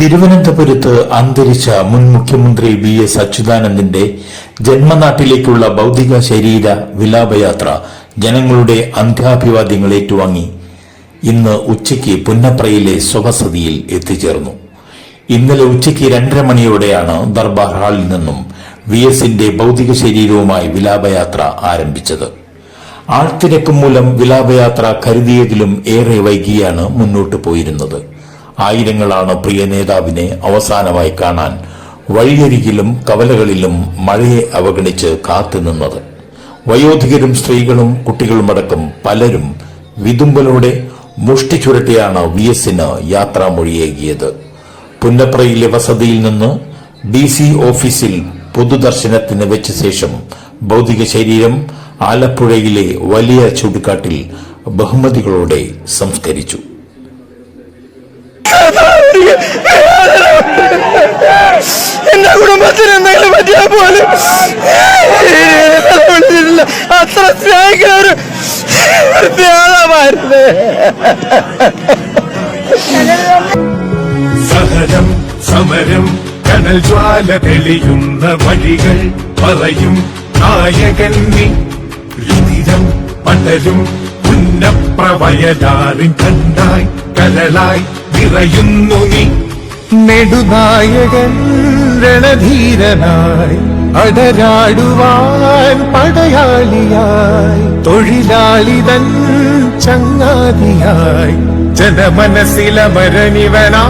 തിരുവനന്തപുരത്ത് അന്തരിച്ച മുൻ മുഖ്യമന്ത്രി വി എസ് അച്യുതാനന്ദന്റെ ജന്മനാട്ടിലേക്കുള്ള ഭൗതിക ശരീര വിലാപയാത്ര ജനങ്ങളുടെ അന്ത്യാഭിവാദ്യങ്ങൾ ഏറ്റുവാങ്ങി. ഇന്ന് ഉച്ചയ്ക്ക് പുന്നപ്രയിലെ സ്വവസതിയിൽ എത്തിച്ചേർന്നു. ഇന്നലെ ഉച്ചയ്ക്ക് രണ്ടര മണിയോടെയാണ് ദർബാർ ഹാളിൽ നിന്നും വി എസിന്റെ ഭൗതിക ശരീരവുമായി വിലാപയാത്ര ആരംഭിച്ചത്. ആൾത്തിരക്കും മൂലം വിലാപയാത്ര കരുതിയതിലും ഏറെ വൈകിയാണ് മുന്നോട്ടു പോയിരുന്നത്. ആയിരങ്ങളാണ് പ്രിയ നേതാവിനെ അവസാനമായി കാണാൻ വഴിയരികിലും കവലകളിലും മഴയെ അവഗണിച്ച് കാത്തുനിന്നത് വയോധികരും സ്ത്രീകളും കുട്ടികളുമടക്കം പലരും വിതുമ്പലോടെ മുഷ്ടി ചുരട്ടിയാണ് വി എസിന് യാത്രാമൊഴിയേകിയത്. പുന്നപ്രയിലെ വസതിയിൽ നിന്ന് ഡി സി ഓഫീസിൽ പൊതുദർശനത്തിന് വെച്ച ശേഷം ഭൗതിക ശരീരം ആലപ്പുഴയിലെ വലിയ ചുടുകാട്ടിൽ ബഹുമതികളോടെ സംസ്കരിച്ചു. എന്റെ കുടുംബത്തിന് എന്തെങ്കിലും പറ്റിയാൽ പോലും അത്ര സ്നേഹിക്കുന്ന സഹനം സമരം കനൽ ജ്വാല തെളിയുന്ന വഴികൾ പറയും നായകൻ നീ. പടരും പുന്നപ്രവയലാറിൻ കണ്ടായി കരളായി നിറയുന്നു നീ. നെടുനായകൻ രണധീരനായി അടരാടുവാൻ പടയാളിയായി തൊഴിലാളിതൻ ചങ്ങാതിയായി ജനമനസ്സിലമരണിവനാ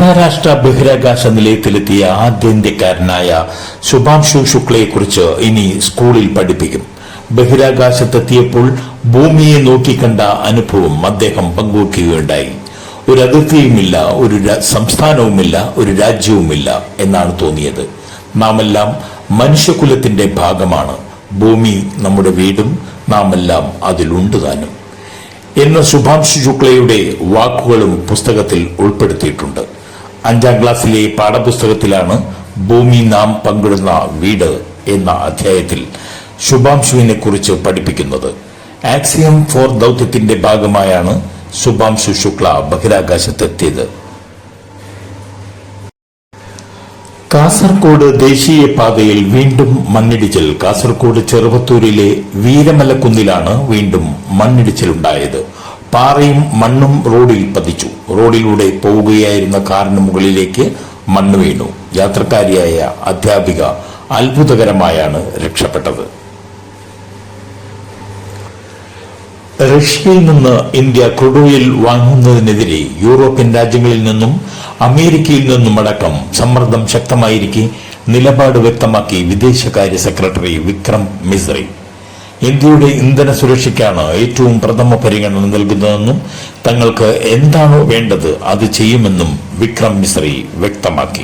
അന്താരാഷ്ട്ര ബഹിരാകാശ നിലയത്തിലെത്തിയ ആദ്യ ഇന്ത്യക്കാരനായ ശുഭാംശു ശുക്ലയെക്കുറിച്ച് ഇനി സ്കൂളിൽ പഠിപ്പിക്കും. ബഹിരാകാശത്തെത്തിയപ്പോൾ ഭൂമിയെ നോക്കിക്കണ്ട അനുഭവം അദ്ദേഹം പങ്കുവെക്കുകയുണ്ടായി. ഒരു അതിർത്തിയുമില്ല ഒരു സംസ്ഥാനവുമില്ല ഒരു രാജ്യവുമില്ല എന്നാണ് തോന്നിയത്. നാമെല്ലാം മനുഷ്യകുലത്തിന്റെ ഭാഗമാണ്. ഭൂമി നമ്മുടെ വീടും നാമെല്ലാം അതിലുണ്ട് താനും. എന്ന ശുഭാംശു ശുക്ലയുടെ വാക്കുകളും പുസ്തകത്തിൽ ഉൾപ്പെടുത്തിയിട്ടുണ്ട്. അഞ്ചാം ക്ലാസ്സിലെ പാഠപുസ്തകത്തിലാണ് ഭൂമി നാം പങ്കിടുന്ന വീട് എന്ന അധ്യായത്തിൽ ശുഭാംശുവിനെ കുറിച്ച് പഠിപ്പിക്കുന്നത്. ആക്സിയം ഫോർ ദൗത്യത്തിന്റെ ഭാഗമായാണ് ശുഭാംശു ശുക്ല ബഹിരാകാശത്തെത്തിയത്. കാസർഗോഡ് ദേശീയപാതയിൽ വീണ്ടും മണ്ണിടിച്ചിൽ. കാസർകോട് ചെറുവത്തൂരിലെ വീരമലക്കുന്നിലാണ് വീണ്ടും മണ്ണിടിച്ചിലുണ്ടായത്. പാറയും മണ്ണും റോഡിൽ പതിച്ചു. റോഡിലൂടെ പോവുകയായിരുന്ന കാറിന് മുകളിലേക്ക് മണ്ണ് വീണു. യാത്രക്കാരിയായ അധ്യാപിക അത്ഭുതകരമായാണ് രക്ഷപ്പെട്ടത്. റഷ്യയിൽ നിന്ന് ഇന്ത്യ ക്രൂഡോയിൽ വാങ്ങുന്നതിനെതിരെ യൂറോപ്യൻ രാജ്യങ്ങളിൽ നിന്നും അമേരിക്കയിൽ നിന്നും നിന്നുമടക്കം സമ്മർദ്ദം ശക്തമായിരിക്കെ നിലപാട് വ്യക്തമാക്കി വിദേശകാര്യ സെക്രട്ടറി വിക്രം മിസ്രി. ഇന്ത്യയുടെ ഇന്ധന സുരക്ഷയ്ക്കാണ് ഏറ്റവും പ്രഥമ പരിഗണന നൽകുന്നതെന്നും തങ്ങൾക്ക് എന്താണോ വേണ്ടത് അത് ചെയ്യുമെന്നും വിക്രം മിശ്രി വ്യക്തമാക്കി.